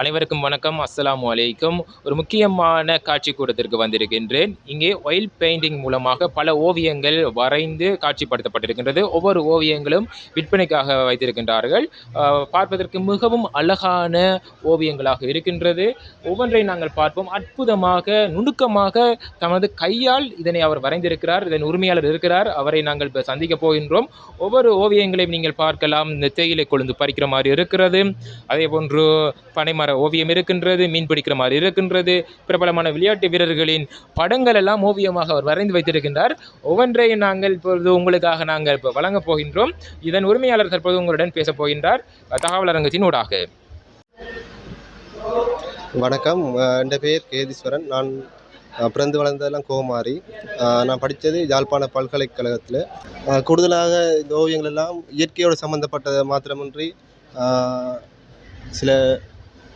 அனைவருக்கும் வணக்கம். அஸ்ஸலாமு வலைக்கும் ஒரு முக்கியமான காட்சி கூடத்திற்கு வந்திருக்கின்றேன். இங்கே ஒயில் பெயிண்டிங் மூலமாக பல ஓவியங்கள் வரைந்து காட்சிப்படுத்தப்பட்டிருக்கின்றது. ஒவ்வொரு ஓவியங்களும் விற்பனைக்காக வைத்திருக்கின்றார்கள். பார்ப்பதற்கு மிகவும் அழகான ஓவியங்களாக இருக்கின்றது. ஒவ்வொன்றை நாங்கள் பார்ப்போம். அற்புதமாக நுணுக்கமாக தமது கையால் இதனை அவர் வரைந்திருக்கிறார். இதன் உரிமையாளர் இருக்கிறார். அவரை நாங்கள் இப்போ சந்திக்க போகின்றோம். ஒவ்வொரு ஓவியங்களையும் நீங்கள் பார்க்கலாம். இந்த தேயிலை கொழுந்து பறிக்கிற மாதிரி இருக்கிறது. அதே போன்று பனைமர ஓவியம் இருக்கின்றது மீன் பிடிக்கிற மாதிரி இருக்கின்றது. பிரபலமான விளையாட்டு வீரர்களின் படங்கள் எல்லாம் ஓவியமாக அவர் வரைந்து வைத்திருக்கின்றார். ஒவ்வொன்றையும் நாங்கள் இப்பொழுது உங்களுக்காக நாங்கள் இப்போ வழங்கப் போகின்றோம். இதன் உரிமையாளர் தற்போது உங்களுடன் பேசப் போகின்றார். தகவல் அரங்கத்தின் ஊடாக. வணக்கம். என் பெயர் கேதீஸ்வரன். நான் பிறந்து வளர்ந்ததெல்லாம் கோமாரி. நான் படித்தது யாழ்ப்பாண பல்கலைக்கழகத்தில். கூடுதலாக இந்த ஓவியங்கள் எல்லாம் இயற்கையோடு சம்மந்தப்பட்டது மாத்திரமின்றி சில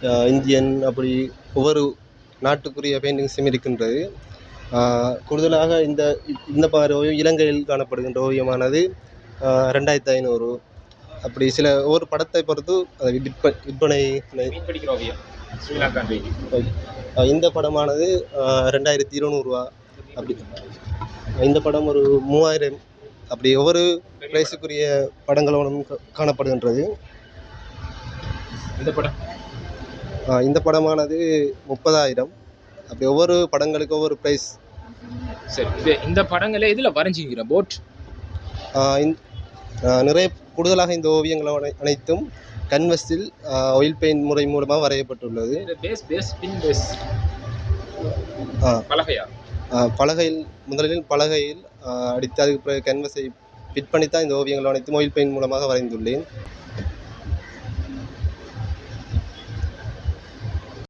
இந்தியன் அப்படி ஒவ்வொரு நாட்டுக்குரிய பெயிண்டிங்ஸும் இருக்கின்றது. கூடுதலாக இந்த இந்த மாதிரி ஓவியம் இலங்கையில் காணப்படுகின்ற ஓவியமானது ரெண்டாயிரத்து ஐநூறு. அப்படி சில ஒவ்வொரு படத்தை பொறுத்து அது விற்ப விற்பனை இந்த படமானது ரெண்டாயிரத்தி இருநூறுவா. அப்படி இந்த படம் ஒரு மூவாயிரம். அப்படி ஒவ்வொரு பிரைஸுக்குரிய படங்களோடும் கா- காணப்படுகின்றது. இந்த படம் இந்த படமானது முப்பதாயிரம். அப்படி ஒவ்வொரு படங்களுக்கு ஒவ்வொரு ப்ரைஸ் சரி இது இந்த படங்களை இதில் வரைஞ்சிக்கிற போட் நிறைய கூடுதலாக இந்த ஓவியங்கள் அனை- அனைத்தும் கன்வஸில் ஆயில் பெயிண்ட் முறை மூலமாக வரையப்பட்டுள்ளது. பேஸ் பேஸ் பின் பேஸ் பலகையா? பலகையில் முதலில் பலகையில் அடித்து அதுக்கு பிறகு கேன்வஸை ஃபிட் பண்ணி தான் இந்த ஓவியங்கள் அனைத்தும் ஆயில் பெயிண்ட் மூலமாக வரைந்துள்ளேன்.